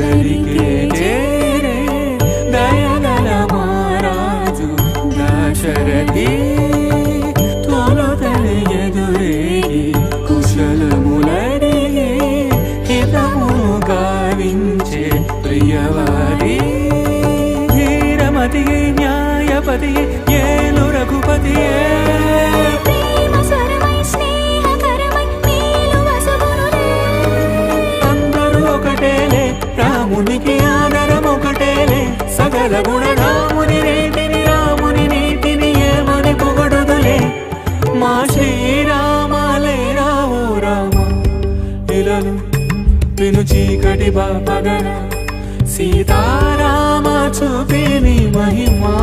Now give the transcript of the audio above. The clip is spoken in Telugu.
అందరికే చేరే దయగల మహారాజు దశరథి తొలతలి ఎదురేగి కుశలములడిగి హితమును గావించే ప్రియవారి ధీరమతి న్యాయపతి ఏలు రఘుపతియే ఒకటే రామునికి ఆదరం ఒకటేలే సగల గుణ రాముని నేటిని రాముని నీటిని ఏమని పొగడుదులే. మా శ్రీరామాలే రావు రామ. ఇలను విను చీకటి బాపగన సీతారామ చూపిని మహిమా.